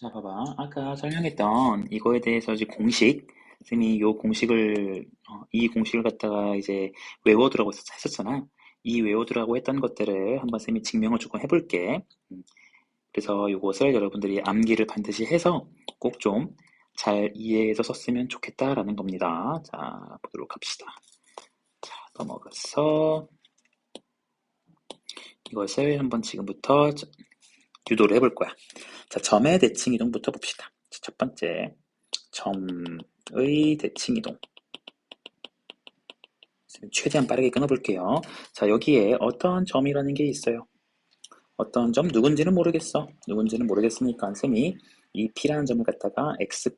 자, 봐봐. 아까 설명했던 이거에 대해서 이제 공식, 쌤이 요 공식을, 어, 이 공식을 갖다가 이제 외워두라고 했- 했었잖아. 이 외워두라고 했던 것들을 한번 쌤이 증명을 조금 해볼게. 음, 그래서 이것을 여러분들이 암기를 반드시 해서 꼭 좀 잘 이해해서 썼으면 좋겠다라는 겁니다. 자, 보도록 합시다. 자, 넘어가서 이것을 한번 지금부터 저- 유도를 해볼 거야. 자, 점의 대칭 이동부터 봅시다. 자, 첫 번째, 점의 대칭 이동. 최대한 빠르게 끊어볼게요. 자, 여기에 어떤 점이라는 게 있어요. 어떤 점 누군지는 모르겠어. 누군지는 모르겠으니까 쌤이 이 P라는 점을 갖다가 X,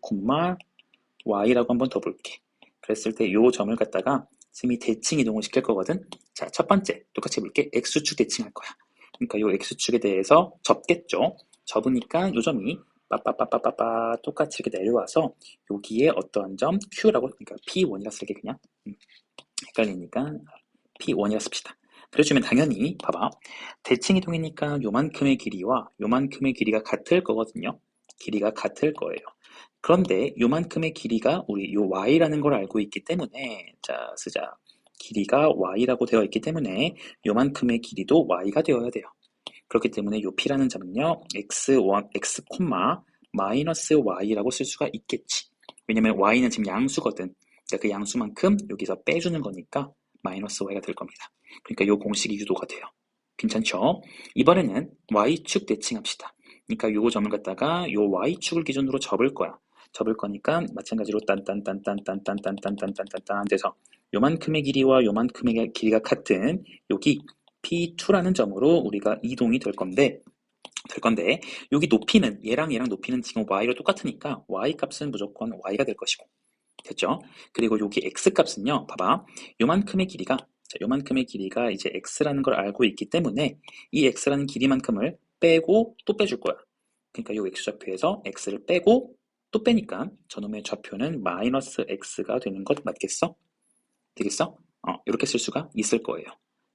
Y라고 한번 더 볼게. 그랬을 때 이 점을 갖다가 쌤이 대칭 이동을 시킬 거거든. 자, 첫 번째 똑같이 볼게. X축 대칭할 거야. 그러니까 이 X축에 대해서 접겠죠. 접으니까 이 점이 빠빠빠빠빠빠 똑같이 이렇게 내려와서 여기에 어떠한 점 Q라고 그러니까 P1이라 쓸게 그냥 음, 헷갈리니까 P1이라 씁시다. 그래주면 당연히 봐봐 대칭 이동이니까 요만큼의 길이와 요만큼의 길이가 같을 거거든요. 길이가 같을 거예요. 그런데 요만큼의 길이가 우리 요 y라는 걸 알고 있기 때문에 자 쓰자 길이가 y라고 되어 있기 때문에 요만큼의 길이도 y가 되어야 돼요. 그렇기 때문에 요 p라는 점은요 x1 x 마이너스 y라고 쓸 수가 있겠지. 왜냐면 y는 지금 양수거든. 그러니까 그 양수만큼 여기서 빼주는 거니까 마이너스 y가 될 겁니다. 그러니까 요 공식이 유도가 돼요. 괜찮죠? 이번에는 y축 대칭합시다. 그러니까 요 점을 갖다가 요 y축을 기준으로 접을 거야. 접을 거니까 마찬가지로 딴딴딴딴딴딴딴딴딴딴딴 돼서 요만큼의 길이와 요만큼의 길이가 같은 여기 P2라는 점으로 우리가 이동이 될 건데 될 건데 여기 높이는 얘랑 얘랑 높이는 지금 y로 똑같으니까 y 값은 무조건 y가 될 것이고 됐죠? 그리고 여기 x 값은요 봐봐 요만큼의 길이가 자, 요만큼의 길이가 이제 x라는 걸 알고 있기 때문에 이 x라는 길이만큼을 빼고 또 빼줄 거야 그러니까 요 x좌표에서 x를 빼고 또 빼니까 저놈의 좌표는 마이너스 x가 되는 것 맞겠어? 되겠어? 어, 이렇게 쓸 수가 있을 거예요.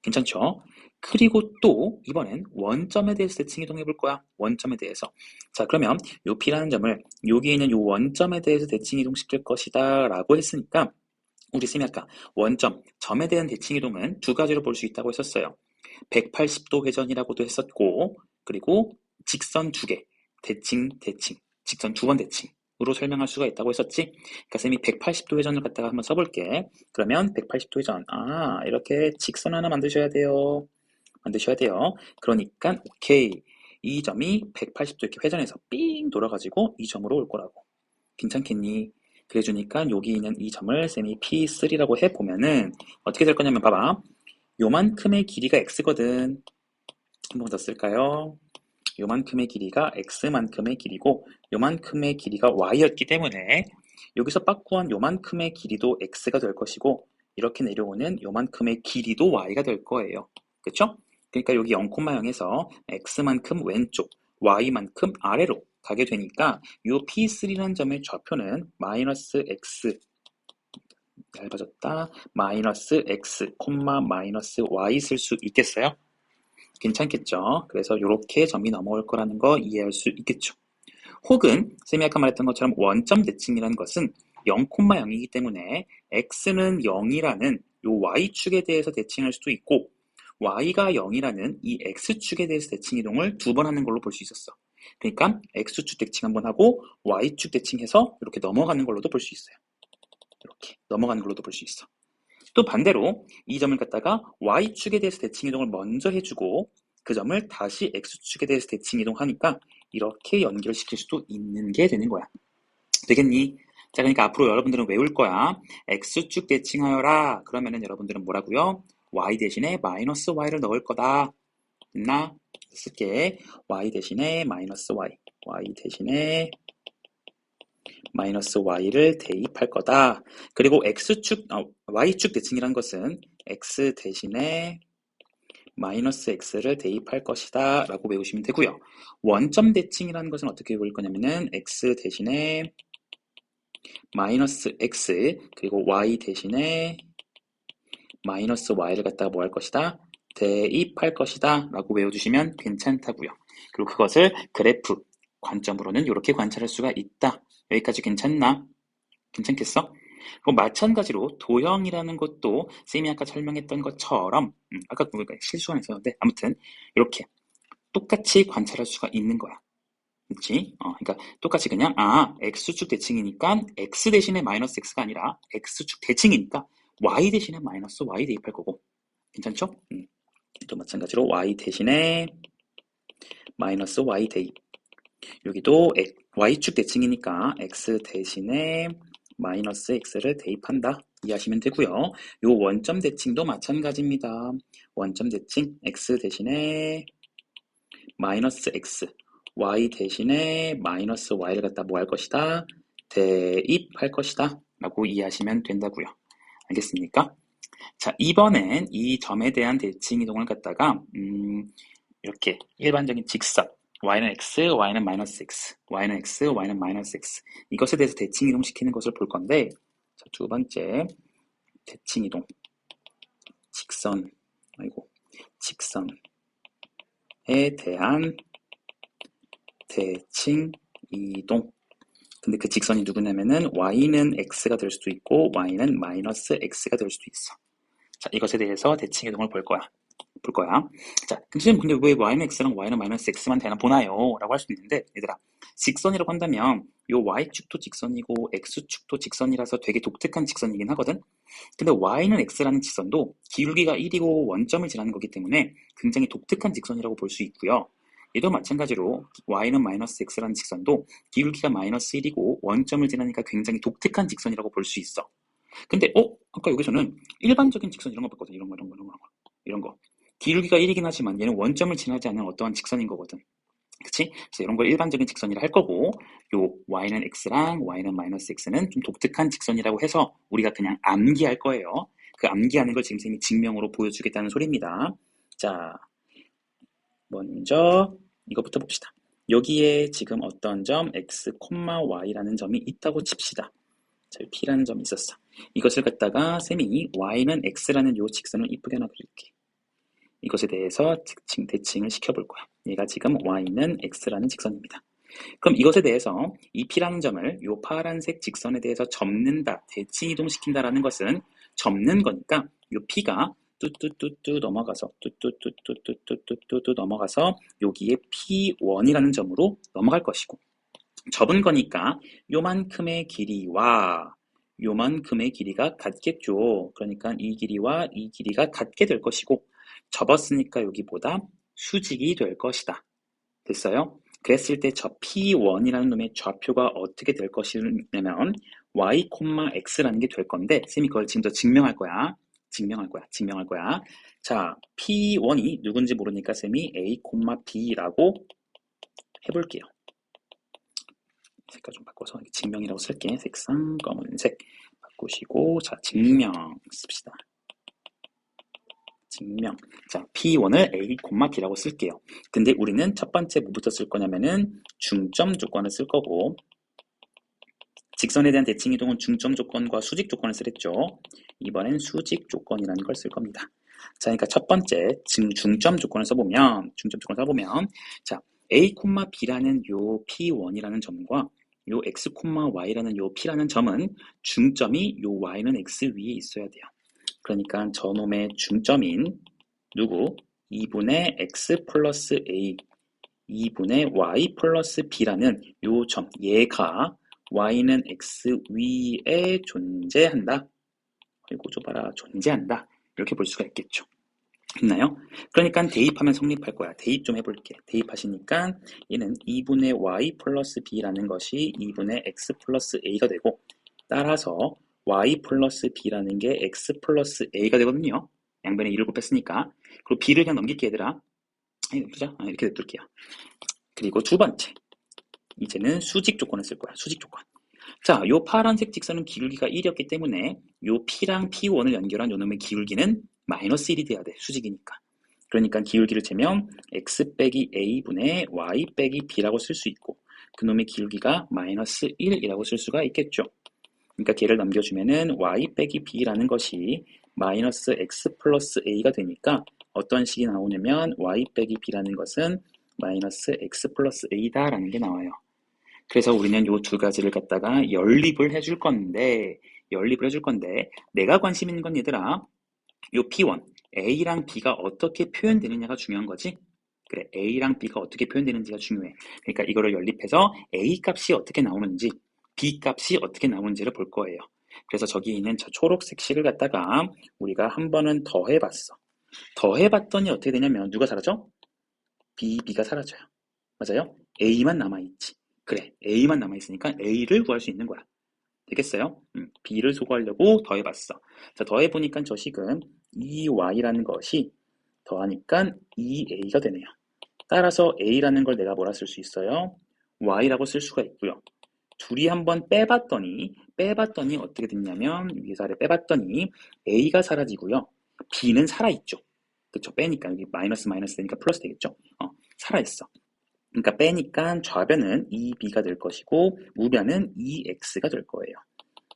괜찮죠? 그리고 또 이번엔 원점에 대해서 대칭 이동해 볼 거야. 원점에 대해서. 자, 그러면 요 P라는 점을 여기 있는 요 원점에 대해서 대칭 이동시킬 것이다 라고 했으니까 우리 쌤이 아까 원점, 점에 대한 대칭 이동은 두 가지로 볼 수 있다고 했었어요. 180도 회전이라고도 했었고 그리고 직선 두 개, 대칭, 대칭, 직선 두 번 대칭 으로 설명할 수가 있다고 했었지. 그러니까 쌤이 180도 회전을 갖다가 한번 써볼게. 그러면 180도 회전, 아 이렇게 직선 하나 만드셔야 돼요. 만드셔야 돼요. 그러니까 오케이. 이 점이 180도 이렇게 회전해서 삥 돌아가지고 이 점으로 올 거라고. 괜찮겠니? 그래주니까 여기 있는 이 점을 쌤이 P3라고 해보면은 어떻게 될 거냐면 봐봐. 요만큼의 길이가 x거든. 한 번 더 쓸까요? 요만큼의 길이가 x만큼의 길이고 요만큼의 길이가 y였기 때문에 여기서 빠꾸한 요만큼의 길이도 x가 될 것이고 이렇게 내려오는 요만큼의 길이도 y가 될 거예요. 그쵸? 그러니까 여기 0,0에서 x만큼 왼쪽, y만큼 아래로 가게 되니까 이 P3라는 점의 좌표는 마이너스 x 얇아졌다. 마이너스 x, 콤마 마이너스 y 쓸 수 있겠어요? 괜찮겠죠? 그래서 이렇게 점이 넘어올 거라는 거 이해할 수 있겠죠. 혹은 쌤이 아까 말했던 것처럼 원점 대칭이라는 것은 0,0이기 때문에 x는 0이라는 요 y축에 대해서 대칭할 수도 있고 y가 0이라는 이 x축에 대해서 대칭 이동을 두 번 하는 걸로 볼 수 있었어. 그러니까 x축 대칭 한 번 하고 y축 대칭해서 이렇게 넘어가는 걸로도 볼 수 있어요. 이렇게 넘어가는 걸로도 볼 수 있어. 또 반대로 이 점을 갖다가 y축에 대해서 대칭 이동을 먼저 해주고 그 점을 다시 x축에 대해서 대칭 이동하니까 이렇게 연결시킬 수도 있는 게 되는 거야. 되겠니? 자, 그러니까 앞으로 여러분들은 외울 거야. x축 대칭하여라. 그러면은 여러분들은 뭐라고요? y 대신에 마이너스 y를 넣을 거다. 됐나? 쓸게. y 대신에 마이너스 y. y 대신에 마이너스 y를 대입할 거다. 그리고 x축, 어, y축 대칭이란 것은 x 대신에 마이너스 x를 대입할 것이다 라고 외우시면 되고요. 원점 대칭이라는 것은 어떻게 외울 거냐면은 x 대신에 마이너스 x 그리고 y 대신에 마이너스 y를 갖다가 뭐 할 것이다? 대입할 것이다 라고 외워주시면 괜찮다고요. 그리고 그것을 그래프 관점으로는 이렇게 관찰할 수가 있다. 여기까지 괜찮나? 괜찮겠어? 그럼 마찬가지로 도형이라는 것도 쌤이 아까 설명했던 것처럼 음, 아까 그거 실수가 있었는데 아무튼 이렇게 똑같이 관찰할 수가 있는 거야. 그렇지? 어, 그러니까 똑같이 그냥 아 x축 대칭이니까 x 대신에 마이너스 x가 아니라 x축 대칭이니까 y 대신에 마이너스 y 대입할 거고 괜찮죠? 음. 또 마찬가지로 y 대신에 마이너스 y 대입 여기도 y축 대칭이니까 x 대신에 마이너스 x를 대입한다. 이해하시면 되고요. 요 원점 대칭도 마찬가지입니다. 원점 대칭 x 대신에 마이너스 x y 대신에 마이너스 y를 갖다 뭐 할 것이다? 대입할 것이다. 라고 이해하시면 된다고요. 알겠습니까? 자 이번엔 이 점에 대한 대칭 이동을 갖다가 음, 이렇게 일반적인 직선 y는 x, y는 마이너스 x, y는 x, y는 마이너스 x 이것에 대해서 대칭 이동시키는 것을 볼 건데 자, 두 번째 대칭 이동. 직선 아이고 직선에 대한 대칭 이동. 근데 그 직선이 누구냐면은 y는 x가 될 수도 있고 y는 마이너스 x가 될 수도 있어. 자 이것에 대해서 대칭 이동을 볼 거야 볼 거야. 자, 선생님 근데 왜 y는 x랑 y는 마이너스 x만 되나 보나요? 라고 할 수도 있는데 얘들아 직선이라고 한다면 요 y축도 직선이고 x축도 직선이라서 되게 독특한 직선이긴 하거든. 근데 y는 x라는 직선도 기울기가 1이고 원점을 지나는 거기 때문에 굉장히 독특한 직선이라고 볼 수 있고요. 얘도 마찬가지로 y는 마이너스 x라는 직선도 기울기가 마이너스 1이고 원점을 지나니까 굉장히 독특한 직선이라고 볼 수 있어. 근데 어? 아까 여기서는 일반적인 직선 이런 거 봤거든. 이런 거 이런 거 이런 거 이런 거. 기울기가 1이긴 하지만 얘는 원점을 지나지 않는 어떠한 직선인 거거든. 그치? 그래서 이런 걸 일반적인 직선이라 할 거고 요 y는 x랑 y는 마이너스 x는 좀 독특한 직선이라고 해서 우리가 그냥 암기할 거예요. 그 암기하는 걸 지금 쌤이 증명으로 보여주겠다는 소리입니다. 자, 먼저 이것부터 봅시다. 여기에 지금 어떤 점 x, y라는 점이 있다고 칩시다. 자, p라는 점이 있었어. 이것을 갖다가 쌤이 y는 x라는 요 직선을 이쁘게 하나 그릴게. 이것에 대해서 대칭, 대칭을 시켜볼 거야. 얘가 지금 y는 x라는 직선입니다. 그럼 이것에 대해서 이 p라는 점을 이 파란색 직선에 대해서 접는다, 대칭 이동시킨다라는 것은 접는 거니까 이 p가 뚜뚜뚜뚜 넘어가서 뚜뚜뚜뚜뚜뚜뚜뚜 넘어가서 여기에 p1이라는 점으로 넘어갈 것이고 접은 거니까 요만큼의 길이와 요만큼의 길이가 같겠죠. 그러니까 이 길이와 이 길이가 같게 될 것이고 접었으니까 여기보다 수직이 될 것이다. 됐어요? 그랬을 때 저 P1이라는 놈의 좌표가 어떻게 될 것이냐면 y, x라는 게 될 건데 쌤이 그걸 지금 더 증명할 거야. 증명할 거야. 증명할 거야. 자, P1이 누군지 모르니까 쌤이 a, b라고 해볼게요. 색깔 좀 바꿔서 증명이라고 쓸게. 색상 검은색 바꾸시고 자, 증명 씁시다. 증명. 자, P1을 A, B라고 쓸게요. 근데 우리는 첫 번째 뭐부터 쓸 거냐면은 중점 조건을 쓸 거고 직선에 대한 대칭 이동은 중점 조건과 수직 조건을 쓰랬죠. 이번엔 수직 조건이라는 걸 쓸 겁니다. 자, 그러니까 첫 번째 중점 조건을 써보면 중점 조건을 써보면 자, A, B라는 요 P1이라는 점과 요 X, Y라는 요 P라는 점은 중점이 요 Y는 X 위에 있어야 돼요. 그러니까 저놈의 중점인 누구? 2분의 x 플러스 a 2분의 y 플러스 b라는 요 점, 얘가 y는 x 위에 존재한다. 그리고 줘봐라, 존재한다. 이렇게 볼 수가 있겠죠. 있나요? 그러니까 대입하면 성립할 거야. 대입 좀 해볼게. 대입하시니까 얘는 2분의 y 플러스 b라는 것이 2분의 x 플러스 a가 되고 따라서 y 플러스 b라는 게 x 플러스 a가 되거든요. 양변에 2를 곱했으니까. 그리고 b를 그냥 넘길게 얘들아. 보자. 아, 이렇게 냅둘게요. 그리고 두 번째. 이제는 수직 조건을 쓸 거야. 수직 조건. 자, 요 파란색 직선은 기울기가 1이었기 때문에 요 P랑 P1을 연결한 요 놈의 기울기는 마이너스 1이 돼야 돼. 수직이니까. 그러니까 기울기를 재면 x 빼기 a분의 y 빼기 b라고 쓸 수 있고 그놈의 기울기가 마이너스 1이라고 쓸 수가 있겠죠. 그러니까 걔를 넘겨주면은 y 빼기 b라는 것이 마이너스 x 플러스 a가 되니까 어떤 식이 나오냐면 y 빼기 b라는 것은 마이너스 x 플러스 a다라는 게 나와요. 그래서 우리는 요두 가지를 갖다가 연립을 해줄 건데 연립을 해줄 건데 내가 관심 있는 건 얘들아 요 P1 A랑 B가 어떻게 표현되느냐가 중요한 거지 그래 A랑 B가 어떻게 표현되는지가 중요해 그러니까 이거를 연립해서 A 값이 어떻게 나오는지 B 값이 어떻게 나오는지를 볼 거예요 그래서 저기 있는 저 초록색 식을 갖다가 우리가 한 번은 더 해봤어 더해봤더니 어떻게 되냐면 누가 사라져? B, B가 사라져요 맞아요? A만 남아있지 그래 A만 남아있으니까 A를 구할 수 있는 거야 되겠어요? 음, B를 소구하려고 더해봤어 자 더해보니까 저 식은 2Y라는 것이 더하니까 2A가 되네요 따라서 A라는 걸 내가 뭐라 쓸 수 있어요? Y라고 쓸 수가 있고요 둘이 한번 빼봤더니 빼봤더니 어떻게 됐냐면 위에서 아래 빼봤더니 A가 사라지고요. B는 살아있죠. 그쵸? 빼니까. 여기 마이너스 마이너스 되니까 플러스 되겠죠? 어, 살아있어. 그러니까 빼니까 좌변은 2b가 될 것이고 우변은 2x가 될 거예요.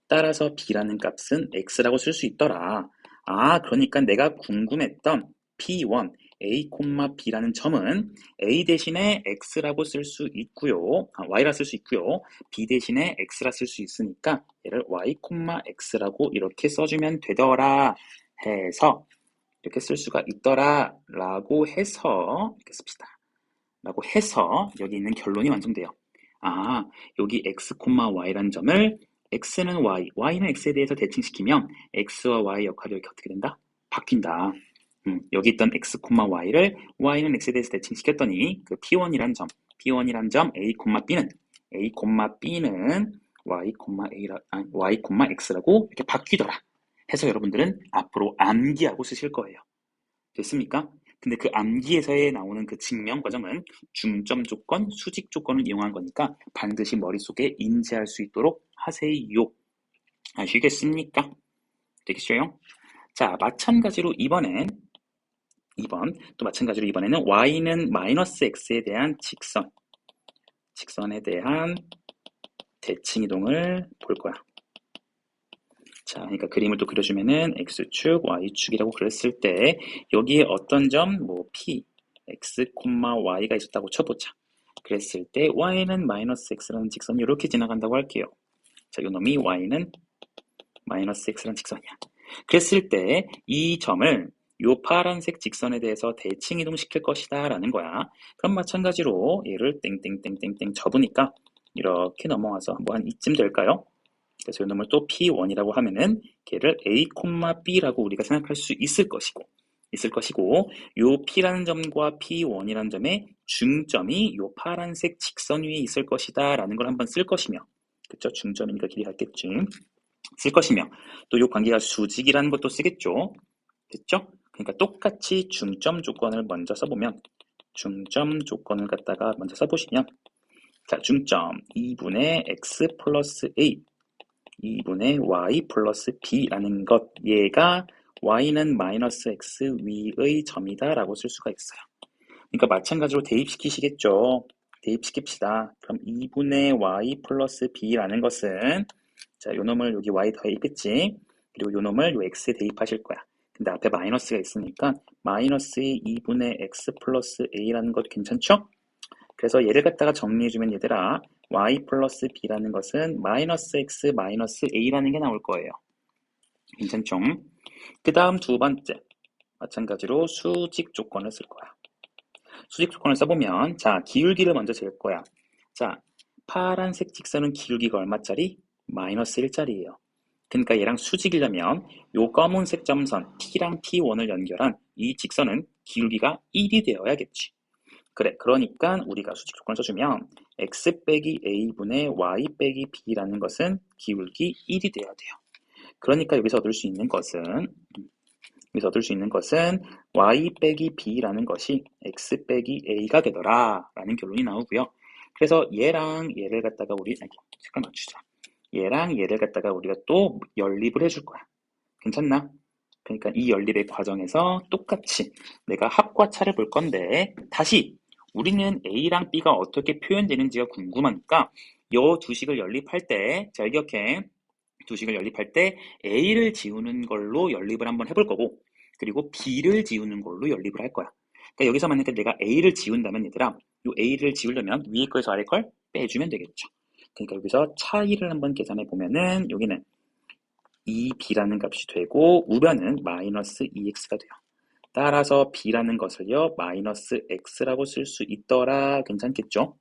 따라서 b라는 값은 x라고 쓸 수 있더라. 아, 그러니까 내가 궁금했던 p1, a, b라는 점은 a 대신에 x라고 쓸 수 있고요. 아, y라 쓸 수 있고요. b 대신에 x라 쓸 수 있으니까 얘를 y, x라고 이렇게 써주면 되더라 해서 이렇게 쓸 수가 있더라 라고 해서 이렇게 씁시다. 라고 해서 여기 있는 결론이 완성돼요. 아, 여기 x, y라는 점을 x는 y, y는 x에 대해서 대칭시키면 x와 y 역할이 어떻게 된다? 바뀐다. 음, 여기 있던 x, y를 y는 x에 대해서 대칭시켰더니 그 p1이란 점, p1이란 점 a, b는 a, b는 y, a라, 아, y, x라고 이렇게 바뀌더라. 해서 여러분들은 앞으로 암기하고 쓰실 거예요. 됐습니까? 근데 그 암기에서에 나오는 그 증명 과정은 중점 조건, 수직 조건을 이용한 거니까 반드시 머릿속에 인지할 수 있도록 하세요. 아시겠습니까? 되겠어요? 자, 마찬가지로 이번엔 2번 또 마찬가지로 이번에는 y는 마이너스 x에 대한 직선 직선에 대한 대칭 이동을 볼 거야. 자, 그러니까 그림을 또 그려주면은 x축, y축이라고 그랬을 때 여기에 어떤 점, 뭐 p, x, y가 있었다고 쳐보자. 그랬을 때 y는 마이너스 x라는 직선이 이렇게 지나간다고 할게요. 자, 이 놈이 y는 마이너스 x라는 직선이야. 그랬을 때 이 점을 요 파란색 직선에 대해서 대칭 이동시킬 것이다 라는 거야. 그럼 마찬가지로 얘를 땡땡땡땡땡 접으니까 이렇게 넘어와서 뭐 한 이쯤 될까요? 그래서 이 놈을 또 P1이라고 하면은 걔를 A, B라고 우리가 생각할 수 있을 것이고 있을 것이고 요 P라는 점과 P1이라는 점의 중점이 요 파란색 직선 위에 있을 것이다 라는 걸 한번 쓸 것이며 그쵸 중점이니까 길이 같겠지 쓸 것이며 또 요 관계가 수직이라는 것도 쓰겠죠 됐죠? 그러니까 똑같이 중점 조건을 먼저 써보면 중점 조건을 갖다가 먼저 써보시면 자 중점 2분의 x 플러스 a 2분의 y 플러스 b라는 것 얘가 y는 마이너스 x 위의 점이다 라고 쓸 수가 있어요. 그러니까 마찬가지로 대입시키시겠죠. 대입시킵시다. 그럼 2분의 y 플러스 b라는 것은 자, 요 놈을 여기 y 더입했지. 그리고 요 놈을 요 x에 대입하실 거야. 근데 앞에 마이너스가 있으니까 마이너스 2분의 x 플러스 a라는 것 괜찮죠? 그래서 얘를 갖다가 정리해주면 얘들아 y 플러스 b라는 것은 마이너스 x 마이너스 a라는 게 나올 거예요. 괜찮죠? 그 다음 두 번째 마찬가지로 수직 조건을 쓸 거야. 수직 조건을 써보면 자 기울기를 먼저 잴 거야. 자 파란색 직선은 기울기가 얼마짜리? 마이너스 1짜리예요. 그러니까 얘랑 수직이려면 요 검은색 점선 T랑 T1을 연결한 이 직선은 기울기가 1이 되어야겠지. 그래, 그러니까 우리가 수직 조건을 써주면 x 빼기 a분의 y 빼기 b라는 것은 기울기 1이 돼야 돼요. 그러니까 여기서 얻을 수 있는 것은 여기서 얻을 수 있는 것은 y 빼기 b라는 것이 x 빼기 a가 되더라 라는 결론이 나오고요. 그래서 얘랑 얘를 갖다가 우리 색깔 맞추자. 얘랑 얘를 갖다가 우리가 또 연립을 해줄 거야. 괜찮나? 그러니까 이 연립의 과정에서 똑같이 내가 합과 차를 볼 건데 다시 우리는 A랑 B가 어떻게 표현되는지가 궁금하니까 이두 식을 연립할 때, 잘 기억해. 두 식을 연립할 때 A를 지우는 걸로 연립을 한번 해볼 거고, 그리고 B를 지우는 걸로 연립을 할 거야. 그러니까 여기서 만약에 내가 A를 지운다면 얘들아, 요 a를 지우려면 위에 거에서 아래 걸 빼주면 되겠죠. 그러니까 여기서 차이를 한번 계산해 보면은 여기는 2b라는 값이 되고 우변은 마이너스 2x가 돼요. 따라서 b라는 것을요 마이너스 x라고 쓸 수 있더라 괜찮겠죠?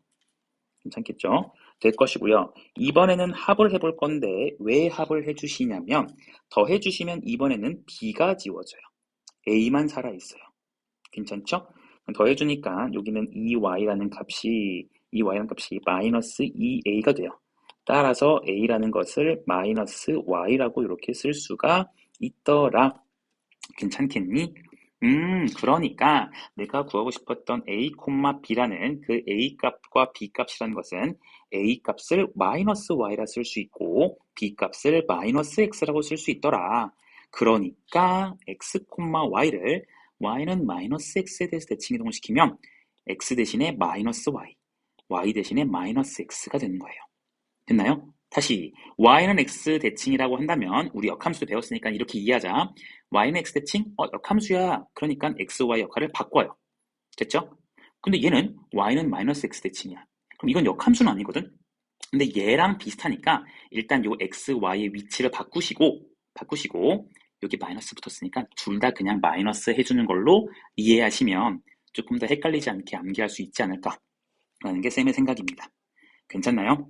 괜찮겠죠? 될 것이고요. 이번에는 합을 해볼 건데 왜 합을 해주시냐면 더 해주시면 이번에는 b가 지워져요. a만 살아있어요. 괜찮죠? 더 해주니까 여기는 2y라는 값이 2y라는 값이 마이너스 2a가 돼요. 따라서 a라는 것을 마이너스 y라고 이렇게 쓸 수가 있더라. 괜찮겠니? 음, 그러니까 내가 구하고 싶었던 a, b라는 그 a 값과 b 값이라는 것은 a 값을 마이너스 y라 쓸 수 있고 b 값을 마이너스 x라고 쓸 수 있더라. 그러니까 x, y를 y는 마이너스 x에 대해서 대칭 이동을 시키면 x 대신에 마이너스 y, y 대신에 마이너스 x가 되는 거예요. 됐나요? 다시 y는 x 대칭이라고 한다면 우리 역함수도 배웠으니까 이렇게 이해하자. y는 x 대칭? 어, 역함수야. 그러니까 x, y 역할을 바꿔요. 됐죠? 근데 얘는 y는 마이너스 x 대칭이야. 그럼 이건 역함수는 아니거든? 근데 얘랑 비슷하니까 일단 요 x, y의 위치를 바꾸시고 바꾸시고 여기 마이너스 붙었으니까 둘 다 그냥 마이너스 해주는 걸로 이해하시면 조금 더 헷갈리지 않게 암기할 수 있지 않을까 라는 게 쌤의 생각입니다. 괜찮나요?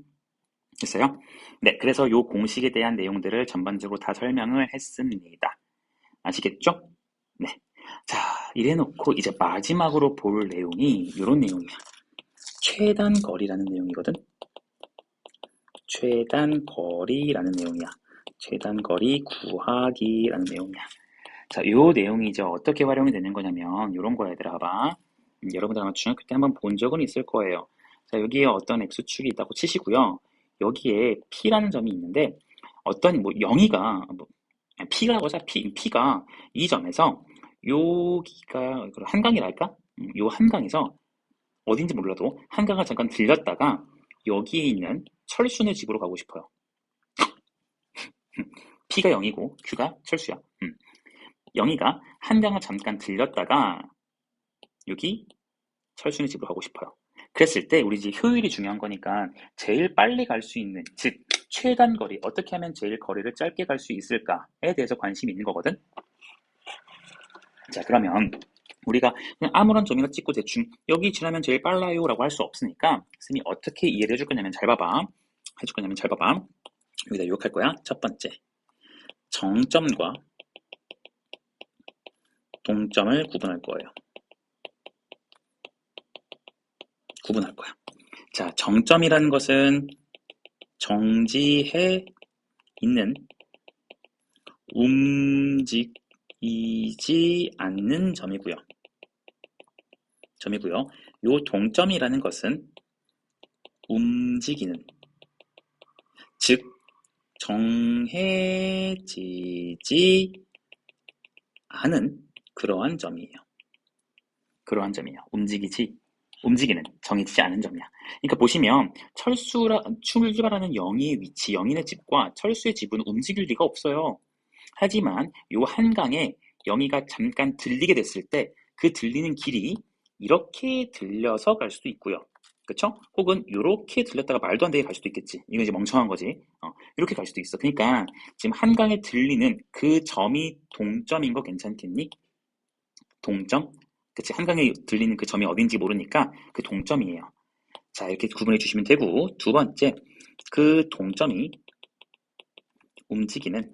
됐어요? 네, 그래서 요 공식에 대한 내용들을 전반적으로 다 설명을 했습니다. 아시겠죠? 네. 자, 이래놓고 이제 마지막으로 볼 내용이 이런 내용이야. 최단 거리라는 내용이거든. 최단 거리라는 내용이야. 최단 거리 구하기라는 내용이야. 자, 요 내용이 이제 어떻게 활용이 되는 거냐면 이런 거야, 얘들아 봐봐. 음, 여러분들 아마 중학교 때 한번 본 적은 있을 거예요. 자, 여기에 어떤 x축이 있다고 치시고요. 여기에 p라는 점이 있는데 어떤 뭐 영희가 뭐 p라고 하자 p, p가 이 점에서 여기가 한강이랄까? 음, 요 한강에서 어딘지 몰라도 한강을 잠깐 들렸다가 여기에 있는 철순의 집으로 가고 싶어요. P가 0이고 Q가 철수야. 음. 0이가 한강을 잠깐 들렸다가 여기 철순의 집으로 가고 싶어요. 그랬을 때 우리 이제 효율이 중요한 거니까 제일 빨리 갈 수 있는 즉 최단 거리 어떻게 하면 제일 거리를 짧게 갈 수 있을까에 대해서 관심이 있는 거거든. 자 그러면 우리가 그냥 아무런 점이나 찍고 대충 여기 지나면 제일 빨라요 라고 할 수 없으니까 쌤이 어떻게 이해를 해줄 거냐면 잘 봐봐 해줄 거냐면 잘 봐봐 여기다 요약할 거야 첫 번째 정점과 동점을 구분할 거예요 구분할 거야 자 정점이라는 것은 정지해 있는 움직이지 않는 점이고요 점이고요. 요 동점이라는 것은 움직이는 즉 정해지지 않은 그러한 점이에요. 그러한 점이에요. 움직이지 움직이는 정해지지 않은 점이야. 그러니까 보시면 철수라 출발하는 영희의 위치, 영희의 집과 철수의 집은 움직일 리가 없어요. 하지만 요 한강에 영희가 잠깐 들리게 됐을 때 그 들리는 길이 이렇게 들려서 갈 수도 있고요. 그쵸? 혹은 이렇게 들렸다가 말도 안 되게 갈 수도 있겠지. 이거 이제 멍청한 거지. 어, 이렇게 갈 수도 있어. 그러니까 지금 한강에 들리는 그 점이 동점인 거 괜찮겠니? 동점? 그치? 한강에 들리는 그 점이 어딘지 모르니까 그 동점이에요. 자, 이렇게 구분해 주시면 되고 두 번째, 그 동점이 움직이는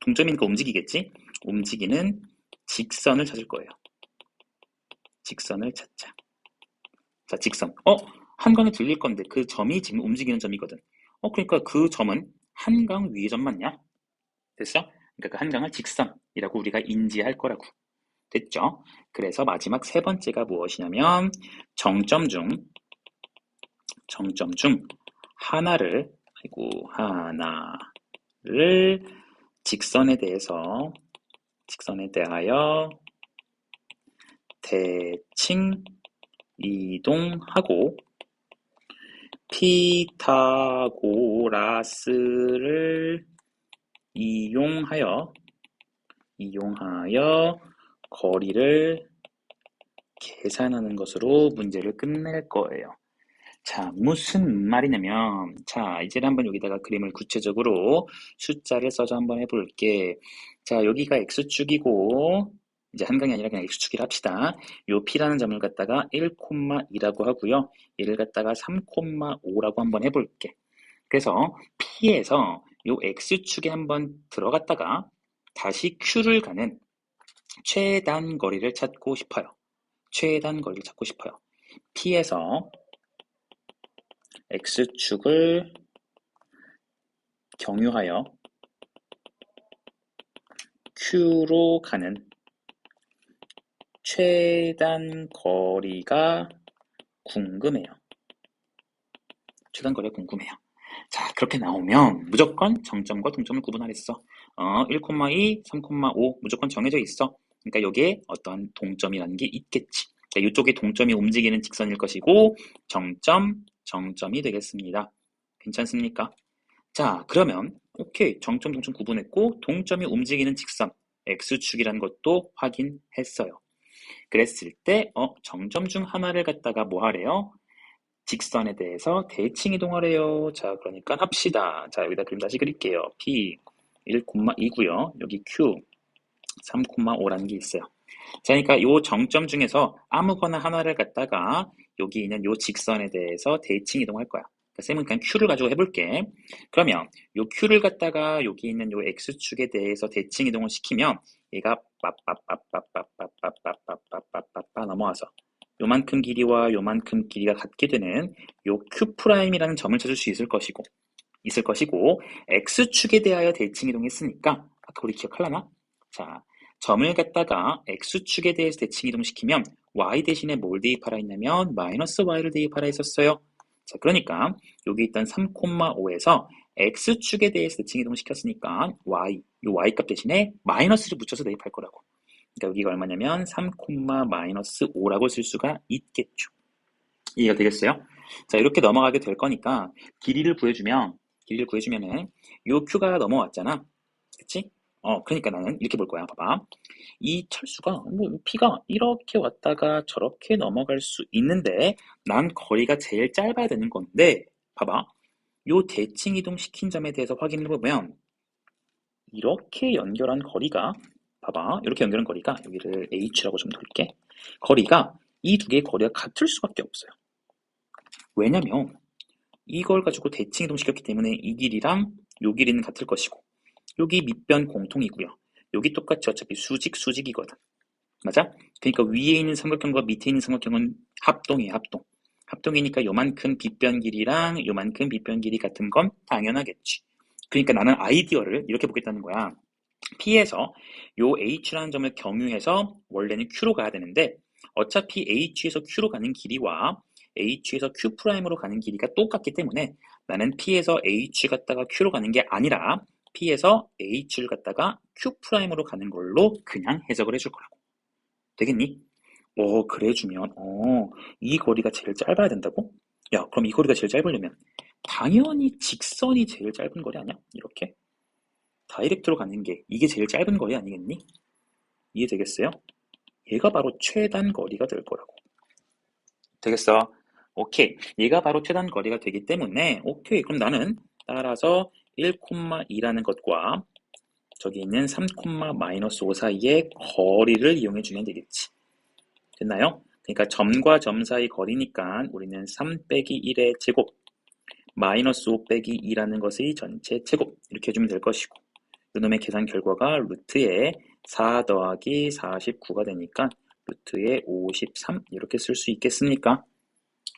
동점이니까 움직이겠지? 움직이는 직선을 찾을 거예요. 직선을 찾자. 자, 직선. 어? 한강에 들릴 건데 그 점이 지금 움직이는 점이거든. 어, 그러니까 그 점은 한강 위의 점 맞냐? 됐어? 그러니까 그 한강을 직선이라고 우리가 인지할 거라고. 됐죠? 그래서 마지막 세 번째가 무엇이냐면 정점 중 정점 중 하나를 아이고 하나를 직선에 대해서 직선에 대하여 대칭 이동하고 피타고라스를 이용하여 이용하여 거리를 계산하는 것으로 문제를 끝낼 거예요. 자, 무슨 말이냐면, 자, 이제 한번 여기다가 그림을 구체적으로 숫자를 써서 한번 해볼게. 자, 여기가 x축이고, 이제 한강이 아니라 그냥 x축이라 합시다. 요 p라는 점을 갖다가 1,2라고 하고요. 얘를 갖다가 3,5라고 한번 해볼게. 그래서 p에서 요 x축에 한번 들어갔다가 다시 q를 가는 최단 거리를 찾고 싶어요. 최단 거리를 찾고 싶어요. p에서 x축을 경유하여 q로 가는 최단 거리가 궁금해요. 최단 거리가 궁금해요. 자, 그렇게 나오면 무조건 정점과 동점을 구분하랬어. 어, 1,2, 3,5 무조건 정해져 있어. 그러니까 여기에 어떤 동점이라는 게 있겠지. 자, 이쪽에 동점이 움직이는 직선일 것이고 정점, 정점이 되겠습니다. 괜찮습니까? 자, 그러면 오케이. 정점, 동점 구분했고 동점이 움직이는 직선, x축이라는 것도 확인했어요. 그랬을 때 어, 정점 중 하나를 갖다가 뭐 하래요? 직선에 대해서 대칭 이동하래요. 자, 그러니까 합시다. 자, 여기다 그림 다시 그릴게요. P 1,2고요. 여기 Q 3,5라는 게 있어요. 자, 그러니까 요 정점 중에서 아무거나 하나를 갖다가 여기 있는 요 직선에 대해서 대칭 이동할 거야. 그러니까 쌤은 그냥 Q를 가지고 해볼게. 그러면 요 Q를 갖다가 여기 있는 요 X축에 대해서 대칭 이동을 시키면 얘가 빠빠빠빠빠빠빠빠빠빠빠 넘어와서 요만큼 길이와 요만큼 길이가 같게 되는 요 Q'이라는 점을 찾을 수 있을 것이고 있을 것이고 X축에 대하여 대칭 이동했으니까 아까 우리 기억할라나? 자, 점을 갖다가 X축에 대해서 대칭 이동시키면 Y 대신에 뭘 대입하라 했냐면 마이너스 Y를 대입하라 했었어요. 자, 그러니까 여기 있던 3,5에서 X축에 대해서 대칭 이동시켰으니까 Y, 이 Y 값 대신에 마이너스를 붙여서 대입할 거라고. 그러니까 여기가 얼마냐면 3, 마이너스 5라고 쓸 수가 있겠죠. 이해가 되겠어요? 자, 이렇게 넘어가게 될 거니까 길이를 구해주면 길이를 구해주면은 요 Q가 넘어왔잖아. 그치? 어, 그러니까 나는 이렇게 볼 거야. 봐봐. 이 철수가, 뭐, P가 이렇게 왔다가 저렇게 넘어갈 수 있는데, 난 거리가 제일 짧아야 되는 건데, 봐봐. 요 대칭 이동 시킨 점에 대해서 확인해 보면, 이렇게 연결한 거리가, 봐봐. 이렇게 연결한 거리가, 여기를 H라고 좀 돌게. 거리가, 이 두 개의 거리가 같을 수밖에 없어요. 왜냐면, 이걸 가지고 대칭 이동시켰기 때문에 이 길이랑 요 길이는 같을 것이고 여기 밑변 공통이고요. 여기 똑같이 어차피 수직 수직이거든. 맞아? 그러니까 위에 있는 삼각형과 밑에 있는 삼각형은 합동이에요. 합동. 합동이니까 요만큼 빗변 길이랑 요만큼 빗변 길이 같은 건 당연하겠지. 그러니까 나는 아이디어를 이렇게 보겠다는 거야. P에서 요 H라는 점을 경유해서 원래는 Q로 가야 되는데 어차피 H에서 Q로 가는 길이와 H에서 Q'으로 가는 길이가 똑같기 때문에 나는 P에서 H 갔다가 Q로 가는 게 아니라 P에서 H를 갖다가 Q'으로 가는 걸로 그냥 해석을 해줄 거라고. 되겠니? 어, 그래주면, 어, 이 거리가 제일 짧아야 된다고? 야, 그럼 이 거리가 제일 짧으려면 당연히 직선이 제일 짧은 거리 아니야? 이렇게. 다이렉트로 가는 게 이게 제일 짧은 거리 아니겠니? 이해되겠어요? 얘가 바로 최단 거리가 될 거라고. 되겠어? 오케이. 얘가 바로 최단 거리가 되기 때문에 오케이. 그럼 나는 따라서 1,2라는 것과 저기 있는 3, 마이너스 5 사이의 거리를 이용해 주면 되겠지. 됐나요? 그러니까 점과 점 사이 거리니까 우리는 3 빼기 1의 제곱 마이너스 5 빼기 2라는 것의 전체 제곱 이렇게 해주면 될 것이고 이놈의 계산 결과가 루트에 4 더하기 49가 되니까 루트에 53 이렇게 쓸 수 있겠습니까?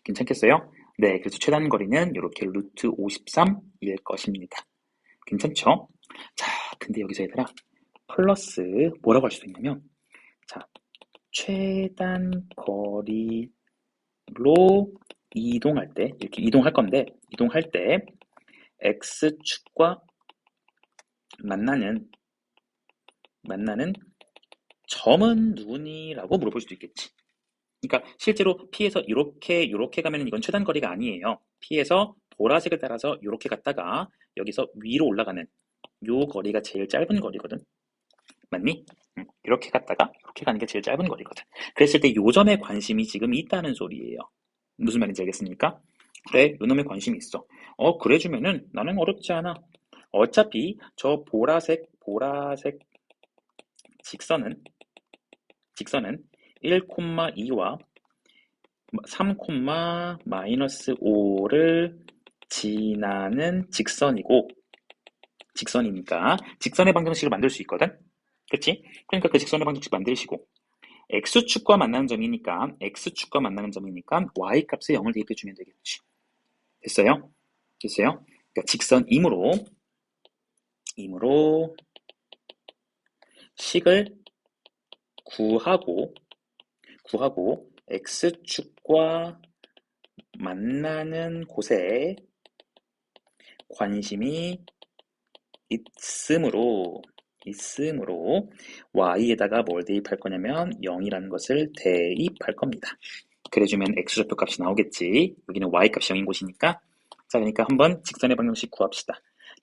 괜찮겠어요? 네, 그래서 최단 거리는 이렇게 루트 53일 것입니다. 괜찮죠? 자, 근데 여기서 얘들아, 플러스 뭐라고 할 수도 있냐면, 자, 최단 거리로 이동할 때, 이렇게 이동할 건데, 이동할 때, x축과 만나는, 만나는 점은 누구니 라고 물어볼 수도 있겠지. 그러니까 실제로 P에서 이렇게 이렇게 가면 이건 최단 거리가 아니에요. P에서 보라색을 따라서 이렇게 갔다가 여기서 위로 올라가는 요 거리가 제일 짧은 거리거든. 맞니? 음, 이렇게 갔다가 이렇게 가는 게 제일 짧은 거리거든. 그랬을 때 요점에 관심이 지금 있다는 소리예요. 무슨 말인지 알겠습니까? 그래, 요놈에 관심이 있어. 어, 그래주면은 나는 어렵지 않아. 어차피 저 보라색, 보라색 직선은, 직선은 1,2와 3, 마이너스 5를 지나는 직선이고, 직선이니까 직선의 방정식을 만들 수 있거든? 그치? 그러니까 그 직선의 방정식 만드시고, x축과 만나는 점이니까, x축과 만나는 점이니까 y 값에 0을 대입해 주면 되겠지. 됐어요? 됐어요? 그러니까 직선 임으로, 임으로 식을 구하고, 구하고, x축과 만나는 곳에 관심이 있으므로 있으므로 y에다가 뭘 대입할 거냐면 0이라는 것을 대입할 겁니다. 그래주면 x좌표 값이 나오겠지. 여기는 y 값이 0인 곳이니까 자 그러니까 한번 직선의 방정식 구합시다.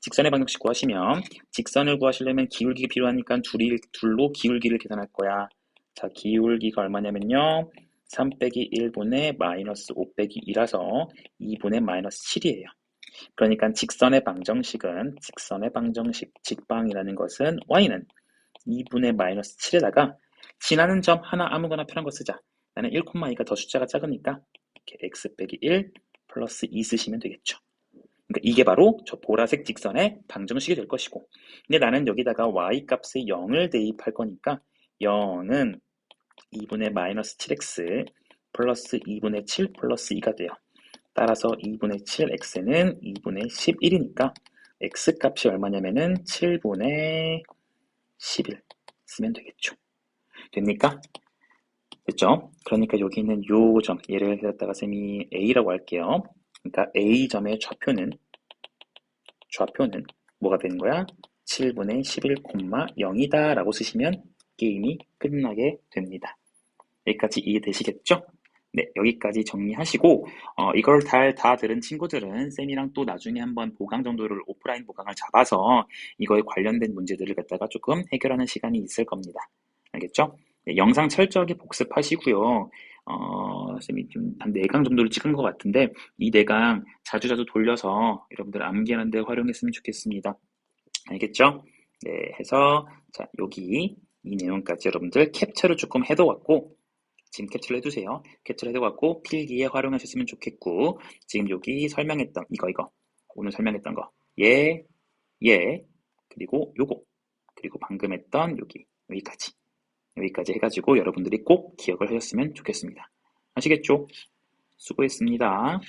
직선의 방정식 구하시면 직선을 구하시려면 기울기가 필요하니까 둘이, 둘로 기울기를 계산할 거야. 자 기울기가 얼마냐면요. 3 빼기 1분의 마이너스 5 빼기 2라서 2분의 마이너스 7이에요. 그러니까 직선의 방정식은 직선의 방정식 직방이라는 것은 y는 2분의 마이너스 7에다가 지나는 점 하나 아무거나 편한 거 쓰자. 나는 1,2가 더 숫자가 작으니까 이렇게 x 빼기 1 플러스 2 쓰시면 되겠죠. 그러니까 이게 바로 저 보라색 직선의 방정식이 될 것이고 근데 나는 여기다가 y 값에 0을 대입할 거니까 0은 2분의 마이너스 7x 플러스 2분의 7 플러스 2가 돼요. 따라서 2분의 7x는 2분의 11이니까 x 값이 얼마냐면은 7분의 11 쓰면 되겠죠. 됩니까? 됐죠? 그러니까 여기 있는 요 점, 얘를 갖다가 쌤이 A라고 할게요. 그러니까 A점의 좌표는 좌표는 뭐가 되는 거야? 7분의 11,0이다 라고 쓰시면 게임이 끝나게 됩니다. 여기까지 이해되시겠죠? 네, 여기까지 정리하시고 어, 이걸 다, 다 들은 친구들은 쌤이랑 또 나중에 한번 보강 정도를 오프라인 보강을 잡아서 이거에 관련된 문제들을 갖다가 조금 해결하는 시간이 있을 겁니다. 알겠죠? 네, 영상 철저하게 복습하시고요. 어, 쌤이 좀한 4강 정도를 찍은 것 같은데 이 4강 자주자주 돌려서 여러분들 암기하는 데 활용했으면 좋겠습니다. 알겠죠? 네, 해서 자 여기 이 내용까지 여러분들 캡처를 조금 해둬갖고 지금 캡처를 해두세요. 캡처를 해둬갖고 필기에 활용하셨으면 좋겠고 지금 여기 설명했던 이거 이거 오늘 설명했던 거 예, 예, 그리고 요거 그리고 방금 했던 여기 여기까지 여기까지 해가지고 여러분들이 꼭 기억을 하셨으면 좋겠습니다. 아시겠죠? 수고했습니다.